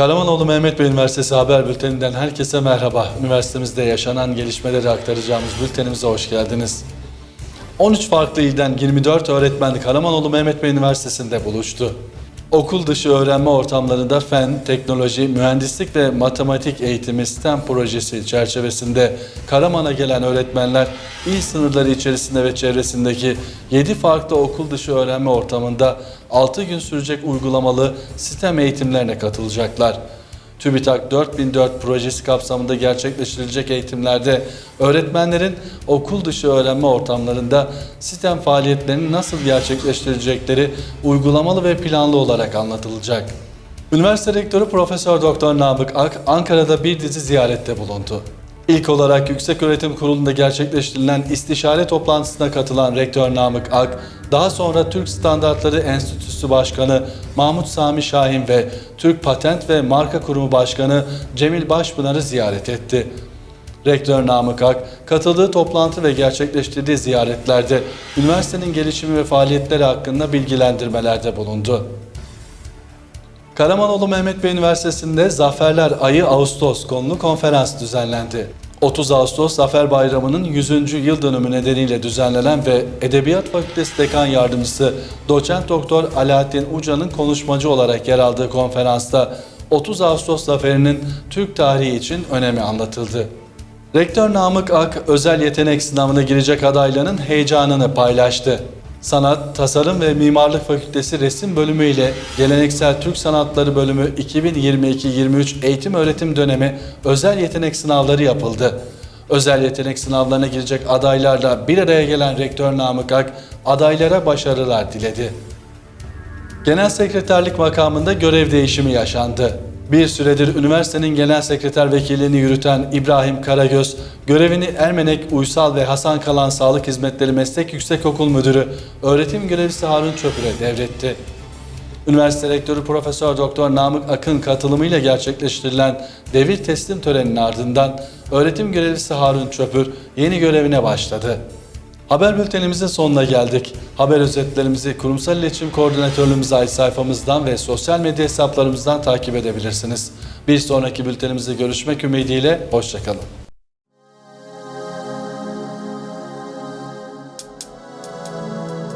Karamanoğlu Mehmet Bey Üniversitesi Haber Bülteninden herkese merhaba. Üniversitemizde yaşanan gelişmeleri aktaracağımız bültenimize hoş geldiniz. 13 farklı ilden 24 öğretmen Karamanoğlu Mehmet Bey Üniversitesi'nde buluştu. Okul dışı öğrenme ortamlarında fen, teknoloji, mühendislik ve matematik eğitimi STEM projesi çerçevesinde Karaman'a gelen öğretmenler il sınırları içerisinde ve çevresindeki 7 farklı okul dışı öğrenme ortamında 6 gün sürecek uygulamalı STEM eğitimlerine katılacaklar. TÜBİTAK 4004 projesi kapsamında gerçekleştirilecek eğitimlerde öğretmenlerin okul dışı öğrenme ortamlarında sistem faaliyetlerini nasıl gerçekleştirecekleri uygulamalı ve planlı olarak anlatılacak. Üniversite Rektörü Profesör Doktor Namık Ak Ankara'da bir dizi ziyarette bulundu. İlk olarak Yükseköğretim Kurulu'nda gerçekleştirilen istişare toplantısına katılan Rektör Namık Ak, daha sonra Türk Standartları Enstitüsü Başkanı Mahmut Sami Şahin ve Türk Patent ve Marka Kurumu Başkanı Cemil Başpınar'ı ziyaret etti. Rektör Namık Ak, katıldığı toplantı ve gerçekleştirdiği ziyaretlerde üniversitenin gelişimi ve faaliyetleri hakkında bilgilendirmelerde bulundu. Karamanoğlu Mehmet Bey Üniversitesi'nde Zaferler Ayı Ağustos konulu konferans düzenlendi. 30 Ağustos Zafer Bayramı'nın 100. yıl dönümü nedeniyle düzenlenen ve Edebiyat Fakültesi Dekan Yardımcısı Doçent Doktor Alaaddin Uca'nın konuşmacı olarak yer aldığı konferansta 30 Ağustos Zaferi'nin Türk tarihi için önemi anlatıldı. Rektör Namık Ak, özel yetenek sınavına girecek adayların heyecanını paylaştı. Sanat, Tasarım ve Mimarlık Fakültesi Resim Bölümü ile Geleneksel Türk Sanatları Bölümü 2022-23 eğitim öğretim dönemi özel yetenek sınavları yapıldı. Özel yetenek sınavlarına girecek adaylarla bir araya gelen Rektör Namık Ak, adaylara başarılar diledi. Genel sekreterlik makamında görev değişimi yaşandı. Bir süredir üniversitenin genel sekreter vekilliğini yürüten İbrahim Karagöz, görevini Ermenek Uysal ve Hasan Kalan Sağlık Hizmetleri Meslek Yüksekokul Müdürü, öğretim görevlisi Harun Çöpür'e devretti. Üniversite Rektörü Profesör Doktor Namık Akın katılımıyla gerçekleştirilen devir teslim töreninin ardından öğretim görevlisi Harun Çöpür yeni görevine başladı. Haber bültenimizin sonuna geldik. Haber özetlerimizi kurumsal iletişim koordinatörlüğümüze ait sayfamızdan ve sosyal medya hesaplarımızdan takip edebilirsiniz. Bir sonraki bültenimizde görüşmek ümidiyle, hoşçakalın.